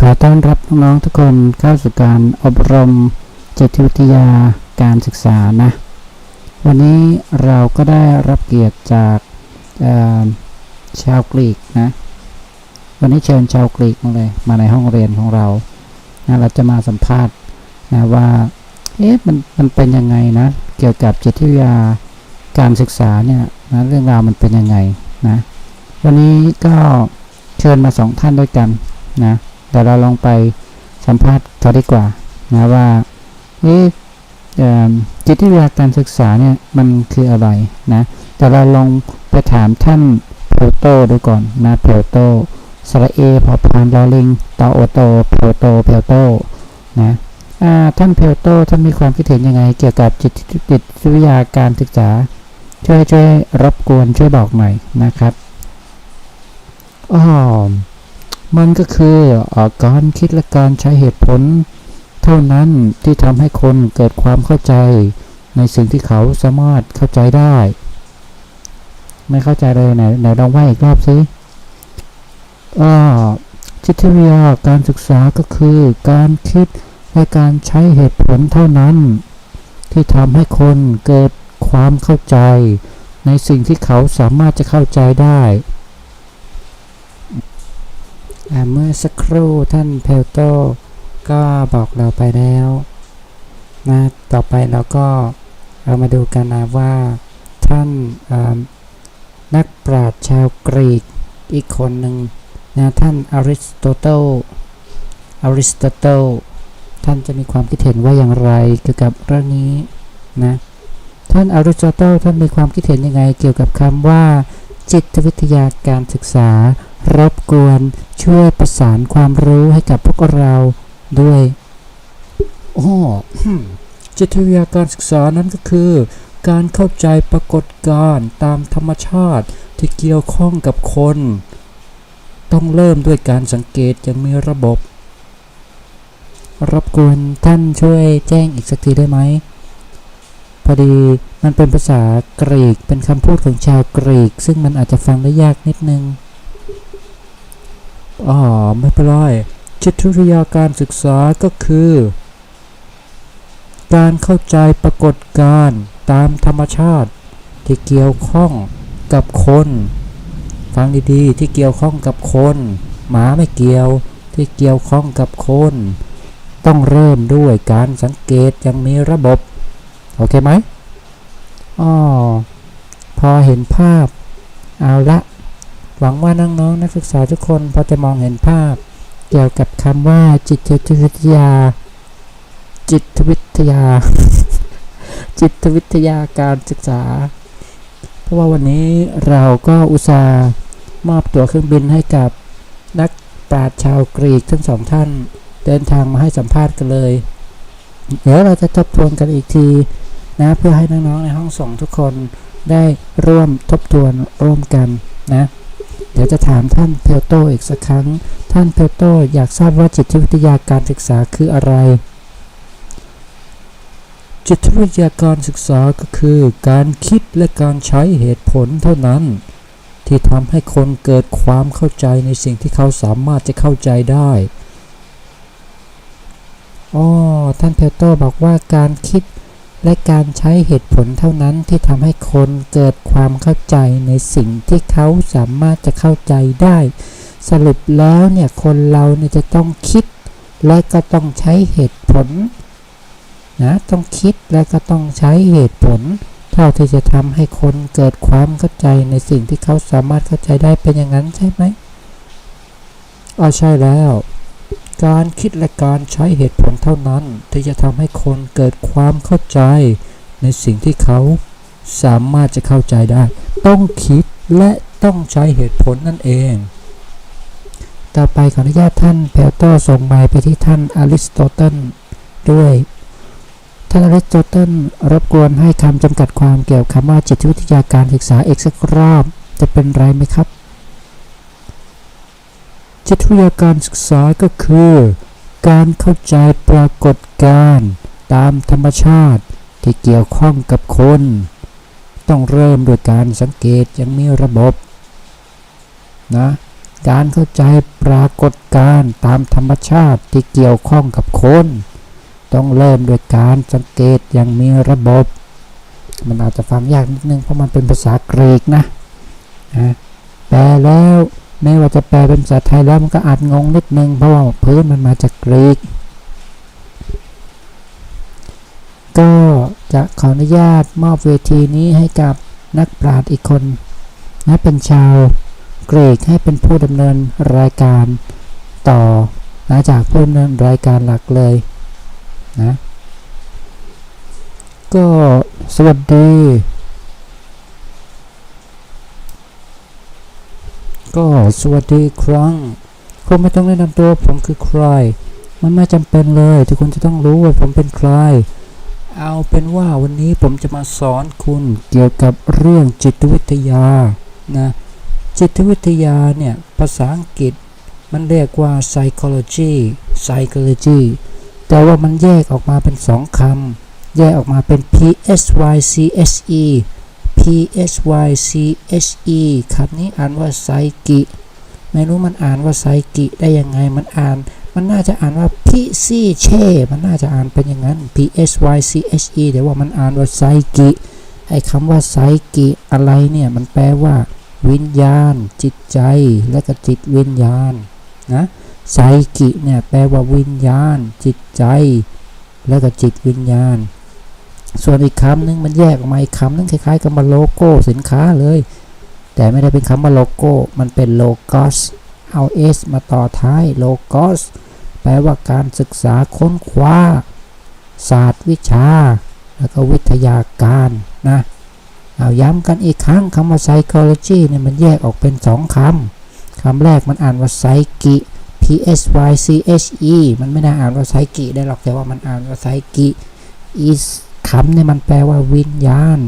ขอต้อนรับน้องๆทุกคนเข้าสู่การอบรมจิตวิทยาการศึกษานะ วันนี้เราก็ได้รับเกียรติจากชาวกรีกนะ วันนี้เชิญชาวกรีกมาเลย มาในห้องเรียนของเรานะเราจะมาสัมภาษณ์นะว่า เอ๊ะ มัน มันเป็นยังไงนะ เกี่ยวกับจิตวิทยาการศึกษาเนี่ยนะ เรื่องราวมันเป็นยังไงนะ วันนี้ก็เชิญมาสองท่านด้วยกัน นะเดี๋ยวเราลองไปสัมภาษณ์เขาดีกว่านะว่าเอ๊ะจิตวิทยาการศึกษาเนี่ยมันคืออะไรนะแต่เราลองไปถามท่านเพโตดูก่อนนะเพโตสระเอพอพานลอลิงตอโอโตเพโตเพโตนะอ่าท่านเพโตท่านมีความคิดเห็นยังไง เกี่ยวกับจิตจิตวิทยาการศึกษา ช่วยช่วยรบกวนช่วยบอกหน่อยนะครับอ๋อ มันก็คืออการคิดและการใช้เหตุผล เท่านั้นที่ทำให้คนเกิดความเข้าใจ ในสิ่งที่เขาสามารถเข้าใจได้ ไม่เข้าใจเลยไหนไหนลองว่าอีกรอบสิอ่าจิตวิทยาการศึกษาก็คือการคิดและการใช้เหตุผลเท่านั้น ที่ทำให้คนเกิดความเข้าใจ ในสิ่งที่เขาสามารถจะเข้าใจได้ เมื่อสักครู่ท่านเพลโตก็บอกเราไปแล้วนะต่อไปเราก็เรามาดูกันนะว่าท่านนักปราชญ์ชาวกรีกอีกคนหนึ่งนะท่านอริสโตเติลอริสโตเติลท่านจะมีความคิดเห็นว่าอย่างไรเกี่ยวกับเรื่องนี้นะท่านอริสโตเติลท่านมีความคิดเห็นยังไงเกี่ยวกับคำว่าจิตวิทยาการศึกษา รบกวนช่วยประสานความรู้ให้กับพวกเราด้วยอ๋อจิตวิทยาการศึกษานั้นก็คือ การเข้าใจปรากฏการณ์ตามธรรมชาติที่เกี่ยวข้องกับคน ต้องเริ่มด้วยการสังเกตอย่างมีระบบ รบกวนท่านช่วยแจ้งอีกสักทีได้ไหม พอดีมันเป็นภาษากรีกเป็นคำพูดของชาวกรีก ซึ่งมันอาจจะฟังได้ยากนิดนึง อ๋อไม่เป็นไรจิตวิทยาการศึกษาก็คือ การเข้าใจปรากฏการณ์ตามธรรมชาติ ที่เกี่ยวข้องกับคน ฟังดีๆ ที่เกี่ยวข้องกับคน หมาไม่เกี่ยวที่เกี่ยวข้องกับคน ต้องเริ่มด้วยการสังเกตย่างมีระบบ โอเคไหมอ๋อพอเห็นภาพ เอาละ วังว่าน้องๆนักศึกษาทุกคนพอจะมองเห็นภาพ เกี่ยวกับคำว่าจิตวิทยา จิตวิทยา จิตวิทยาการศึกษา เพราะว่าวันนี้เราก็อุตส่าห์มอบตั๋วเครื่องบินให้กับนักปราชญ์ชาวกรีกทั้งสองท่าน เดินทางมาให้สัมภาษณ์กันเลย เดี๋ยวเราจะทบทวนกันอีกทีนะเพื่อให้น้องๆในห้องส่งทุกคนได้ร่วมทบทวนร่วมกันนะ เดี๋ยวจะถามท่านเพลโตอีกสักครั้ง ท่านเพลโตอยากทราบว่าจิตวิทยาการศึกษาคืออะไร จิตวิทยาการศึกษาก็คือการคิดและการใช้เหตุผลเท่านั้น ที่ทำให้คนเกิดความเข้าใจในสิ่งที่เขาสามารถจะเข้าใจได้อ๋อท่านเพลโตบอกว่าการคิด และการใช้เหตุผลเท่านั้นที่ทำให้คนเกิดความเข้าใจในสิ่งที่เขาสามารถจะเข้าใจได้ สรุปแล้วเนี่ยคนเราเนี่ยจะต้องคิด และก็ต้องใช้เหตุผลนะต้องคิดและก็ต้องใช้เหตุผล เท่าที่จะทำให้คนเกิดความเข้าใจในสิ่งที่เขาสามารถเข้าใจได้เป็นอย่างนั้นใช่ไหมอ๋อใช่แล้ว การคิดและการใช้เหตุผลเท่านั้นที่จะทำให้คนเกิดความเข้าใจ ในสิ่งที่เขาสามารถจะเข้าใจได้ ต้องคิดและต้องใช้เหตุผลนั่นเอง ต่อไปขออนุญาตท่านเพลโตส่งไมไปที่ท่านอริสโตเติลด้วยท่านอริสโตเติลรบกวนให้คำจำกัดความเกี่ยวกับคำว่าจิตวิทยาการศึกษาอีกสักรอบ จะเป็นไรไหมครับ จิตวิทยาการศึกษาก็คือ การเข้าใจปรากฏการณ์ตามธรรมชาติที่เกี่ยวข้องกับคน ต้องเริ่มโดยการสังเกตอย่างมีระบบนะการเข้าใจปรากฏการณ์ตามธรรมชาติที่เกี่ยวข้องกับคน ต้องเริ่มโดยการสังเกตอย่างมีระบบ มันอาจจะฟังยากนิดนึงเพราะมันเป็นภาษากรีกนะนะแปลแล้ว แม้ว่าจะแปลเป็นภาษาไทยแล้วมันก็อาจงงนิดนึง เพราะว่าพื้นมันมาจากกรีก ก็จะขออนุญาตมอบเวทีนี้ให้กับนักปราชญ์อีกคนนะเป็นชาวกรีกให้เป็นผู้ดำเนินรายการต่อนะจากผู้ดำเนินรายการหลักเลยนะก็สวัสดี ก็สวัสดีครั้งคงไม่ต้องแนะนำตัวผมคือใคร มันไม่จำเป็นเลยที่คุณจะต้องรู้ว่าผมเป็นใคร เอาเป็นว่าวันนี้ผมจะมาสอนคุณเกี่ยวกับเรื่องจิตวิทยานะจิตวิทยาเนี่ยภาษาอังกฤษมันเรียกว่า psychology psychology แต่ว่ามันแยกออกมาเป็นสองคำแยกออกมาเป็น p s y c h e p s y c h e คำนี้อ่านว่าไซกิ ไม่รู้มันอ่านว่าไซกิได้ยังไง มันอ่าน มันน่าจะอ่านว่าพิซีเช่ มันน่าจะอ่านเป็นอย่างนั้น P S Y C H E แต่ว่ามันอ่านว่าไซกิ ไอ้คำว่าไซกิอะไรเนี่ย มันแปลว่าวิญญาณ จิตใจ และก็จิตวิญญาณนะไซกิเนี่ยแปลว่าวิญญาณ จิตใจ และก็จิตวิญญาณ ส่วนอีกคำหนึ่งมันแยกออกมาอีกคำหนึ่งคล้ายๆกับมาโลโก้สินค้าเลย แต่ไม่ได้เป็นคำว่าโลโก้ มันเป็นโลโกสเอา S มาต่อท้ายโลโกสแปลว่าการศึกษาค้นคว้า ศาสตร์วิชา แล้วก็วิทยาการนะเอาย้ำกันอีกครั้งคำว่า psychology เนี่ยมันแยกออกเป็นสองคำคำแรกมันอ่านว่า psyche p s y c h e มันไม่ได้อ่านว่า psyche ได้หรอกแต่ว่ามันอ่านว่า psyche is คำเนี่ยมันแปลว่าวิญญาณ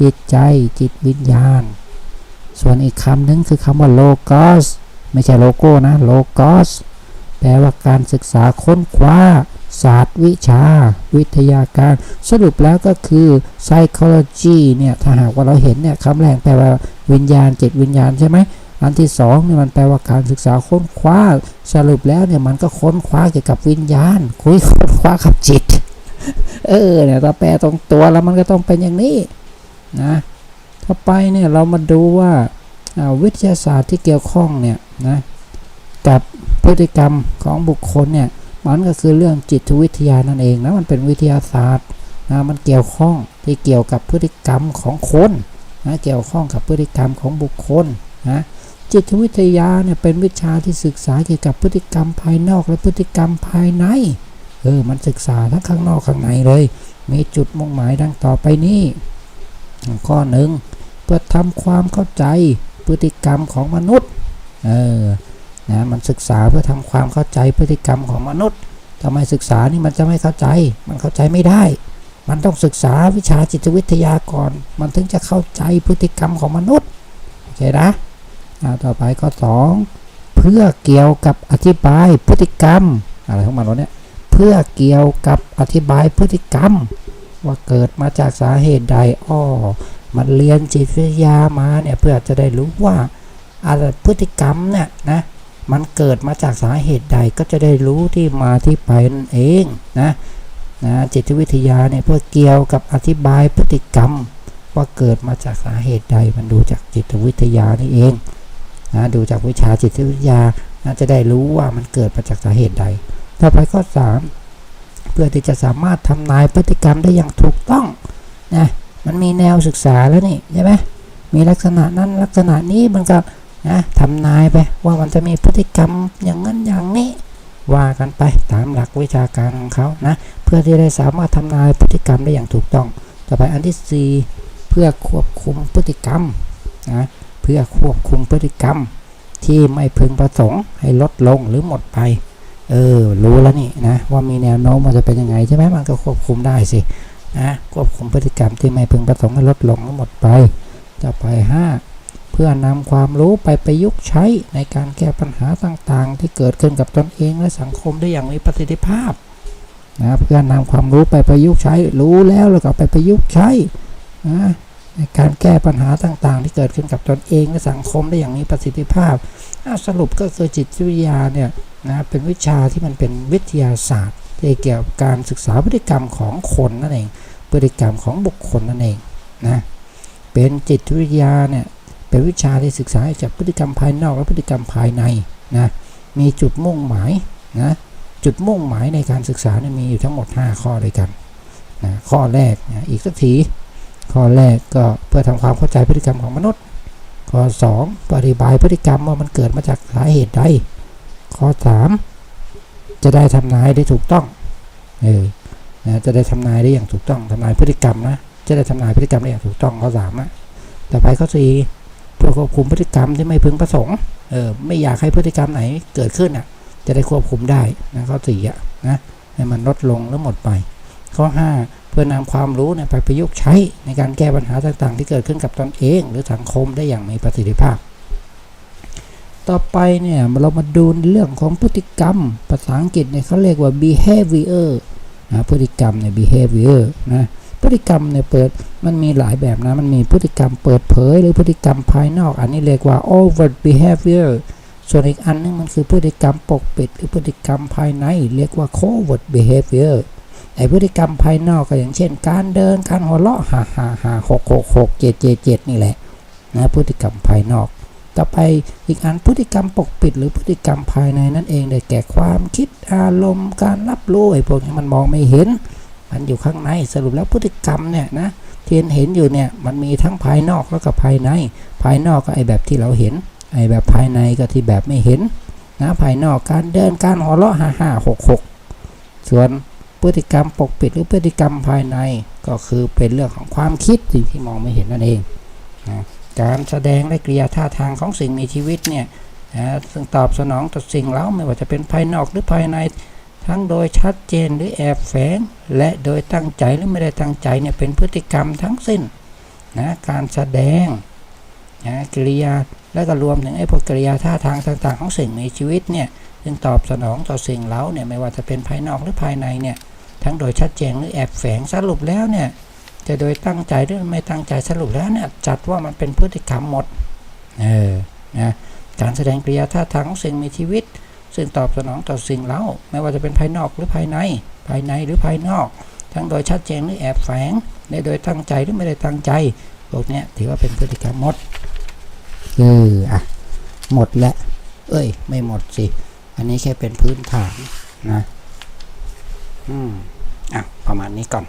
จิตใจจิตวิญญาณ ส่วนอีกคำหนึ่งคือคำว่า logos ไม่ใช่โลโก้นะ logos แปลว่าการศึกษาค้นคว้า ศาสตร์วิชา วิทยาการ สรุปแล้วก็คือ psychology เนี่ย ถ้าหากว่าเราเห็นเนี่ยคำแรกแปลว่าวิญญาณจิตวิญญาณใช่ไหมอันที่สองเนี่ยมันแปลว่าการศึกษาค้นคว้า สรุปแล้วเนี่ยมันก็ค้นคว้าเกี่ยวกับวิญญาณ คุยค้นคว้ากับจิต เออเนี่ยถ้าแปลตรงตัวแล้วมันก็ต้องเป็นอย่างนี้นะต่อไปเนี่ยเรามาดูว่าาวิทยาศาสตร์ที่เกี่ยวข้องเนี่ยนะกับพฤติกรรมของบุคคลเนี่ยมันก็คือเรื่องจิตวิทยานั่นเองนะมันเป็นวิทยาศาสตร์นะมันเกี่ยวข้องที่เกี่ยวกับพฤติกรรมของคนนะเกี่ยวข้องกับพฤติกรรมของบุคคลนะจิตวิทยาเนี่ยเป็นวิชาที่ศึกษาเกี่ยวกับพฤติกรรมภายนอกและพฤติกรรมภายใน ออมันศึกษาทั้งข้างนอกข้างในเลย มีจุดมุ่งหมายดังต่อไปนี้ ข้อหนึ่งเพื่อทำความเข้าใจพฤติกรรมของมนุษย์เออนะมันศึกษาเพื่อทำความเข้าใจพฤติกรรมของมนุษย์ทำไมศึกษานี่มันจะไม่เข้าใจ มันเข้าใจไม่ได้ มันต้องศึกษาวิชาจิตวิทยาก่อน มันถึงจะเข้าใจพฤติกรรมของมนุษย์โอเคนะอ่าต่อไปข้อสองเพื่อเกี่ยวกับอธิบายพฤติกรรมอะไรของมันวะเนี่ย เพื่อเกี่ยวกับอธิบายพฤติกรรม ว่าเกิดมาจากสาเหตุใดอ้อมันเรียนจิตวิทยามาเนี่ยเพื่อจะได้รู้ว่าอะไรพฤติกรรมเนี่ยนะมันเกิดมาจากสาเหตุใดก็จะได้รู้ที่มาที่ไปนั่นเองนะนะจิตวิทยาเนี่ยเพื่อเกี่ยวกับอธิบายพฤติกรรม ว่าเกิดมาจากสาเหตุใดมันดูจากจิตวิทยานี่เองนะดูจากวิชาจิตวิทยานะจะได้รู้ว่ามันเกิดมาจากสาเหตุใด ต่อไปข้อ3เพื่อที่จะสามารถทำนายพฤติกรรมได้อย่างถูกต้องนะมันมีแนวศึกษาแล้วนี่ใช่ไหมมีลักษณะนั้นลักษณะนี้มันก็นะทำนายไปว่ามันจะมีพฤติกรรมอย่างนั้นอย่างนี้ว่ากันไปตามหลักวิชาการของเขานะเพื่อที่ได้สามารถทำนายพฤติกรรมได้อย่างถูกต้อง ต่อไปอันที่สี่เพื่อควบคุมพฤติกรรมนะเพื่อควบคุมพฤติกรรมที่ไม่พึงประสงค์ให้ลดลงหรือหมดไป เออ รู้แล้วนี่นะว่ามีแนวโน้มมันจะเป็นยังไงใช่ไหมมันก็ควบคุมได้สินะควบคุมพฤติกรรมที่ไม่พึงประสงค์ให้ลดลงหรือหมดไปต่อไปห้าเพื่อนำความรู้ไปประยุกต์ใช้ในการแก้ปัญหาต่างๆ ที่เกิดขึ้นกับตนเองและสังคมได้อย่างมีประสิทธิภาพนะเพื่อนำความรู้ไปประยุกต์ใช้รู้แล้วแล้วก็ไปประยุกต์ใช้นะ ในการแก้ปัญหาต่างๆ ที่เกิดขึ้นกับตนเองและสังคมได้อย่างมีประสิทธิภาพ สรุปก็คือจิตวิทยาเนี่ยนะเป็นวิชาที่มันเป็นวิทยาศาสตร์ที่เกี่ยวกับการศึกษาพฤติกรรมของคนนั่นเอง พฤติกรรมของบุคคลนั่นเองนะเป็นจิตวิทยาเนี่ยเป็นวิชาที่ศึกษาเกี่ยวกับพฤติกรรมภายนอกและพฤติกรรมภายในนะมีจุดมุ่งหมายนะจุดมุ่งหมายในการศึกษาเนี่ยมีอยู่ทั้งหมด 5 ข้อด้วยกันนะข้อแรกนะอีกสักที ข้อแรกก็เพื่อทำความเข้าใจพฤติกรรมของมนุษย์ ข้อ 2 อธิบายพฤติกรรมว่ามันเกิดมาจากสาเหตุใด ข้อ 3 จะได้ทำนายได้ถูกต้องเออนะจะได้ทำนายได้อย่างถูกต้องทำนายพฤติกรรมนะจะได้ทำนายพฤติกรรมได้อย่างถูกต้องข้อสามอะต่อไปข้อสี่เพื่อควบคุมพฤติกรรมที่ไม่พึงประสงค์เออไม่อยากให้พฤติกรรมไหนเกิดขึ้นอะ จะได้ควบคุมได้นะข้อสี่อะนะให้มันลดลงหรือหมดไป ข้อ5เพื่อนำความรู้เนี่ยไปประยุกต์ใช้ในการแก้ปัญหาต่างๆ ที่เกิดขึ้นกับตนเอง หรือสังคมได้อย่างมีประสิทธิภาพ ต่อไปเนี่ยเรามาดูเรื่องของพฤติกรรม ภาษาอังกฤษเนี่ยเขาเรียกว่า behavior นะพฤติกรรมเนี่ย behavior นะพฤติกรรมเนี่ยเปิดมันมีหลายแบบนะ มันมีพฤติกรรมเปิดเผย หรือพฤติกรรมภายนอก อันนี้เรียกว่า overt behavior ส่วนอีกอันนึงมันคือพฤติกรรมปกปิด หรือพฤติกรรมภายใน เรียกว่า covert behavior ไอพฤติกรรมภายนอกก็อย่างเช่น การเดินการหัวเราะฮ่าฮ่าฮ่าหกหกหกเจ็ดเจ็ดเจ็ดนี่แหละนะพฤติกรรมภายนอก ต่อไปอีกอันพฤติกรรมปกปิด หรือพฤติกรรมภายในนั่นเองได้แก่ความคิดอารมณ์การรับรู้ไอ้พวกนี้มันมองไม่เห็น มันอยู่ข้างในสรุปแล้วพฤติกรรมเนี่ยนะที่เห็นเห็นอยู่เนี่ยมันมีทั้งภายนอกแล้วก็ภายใน ภายนอกก็ไอ้แบบที่เราเห็นไอ้แบบภายในก็ที่แบบไม่เห็นนะภายนอกการเดินการหัวเราะฮ่าฮ่าหกหกส่วน พฤติกรรมปกปิดหรือพฤติกรรมภายในก็คือเป็นเรื่องของความคิดสิ่งที่มองไม่เห็นนั่นเองนะการแสดงและกริยาท่าทางของสิ่งมีชีวิตเนี่ยนะซึ่งตอบสนองต่อสิ่งเล้าไม่ว่าจะเป็นภายนอกหรือภายใน ทั้งโดยชัดเจนหรือแอบแฝง และโดยตั้งใจหรือไม่ได้ตั้งใจเนี่ยเป็นพฤติกรรมทั้งสิ้นนะการแสดงนะกริยาและก็รวมถึงไอ้พวกกริยาท่าทางต่าง ๆ ของสิ่งมีชีวิตเนี่ย ซึ่งตอบสนองต่อสิ่งเล้าเนี่ยไม่ว่าจะเป็นภายนอกหรือภายในเนี่ยทั้งโดยชัดเจนหรือแอบแฝงสรุปแล้วเนี่ยจะโดยตั้งใจหรือไม่ตั้งใจสรุปแล้วเนี่ยจัดว่ามันเป็นพฤติกรรมหมดเออนะการแสดงกริยาท่าทางของสิ่งมีชีวิต ซึ่งตอบสนองต่อสิ่งเล้าไม่ว่าจะเป็นภายนอกหรือภายใน ภายในหรือภายนอก ทั้งโดยชัดเจนหรือแอบแฝงและโดยตั้งใจหรือไม่ได้ตั้งใจพวกเนี้ยถือว่าเป็นพฤติกรรมหมดเอออะหมดแล้วเอ้ย ไม่หมดสิ อันนี้แค่เป็นพื้นฐานนะ อืมอะประมาณนี้ก่อน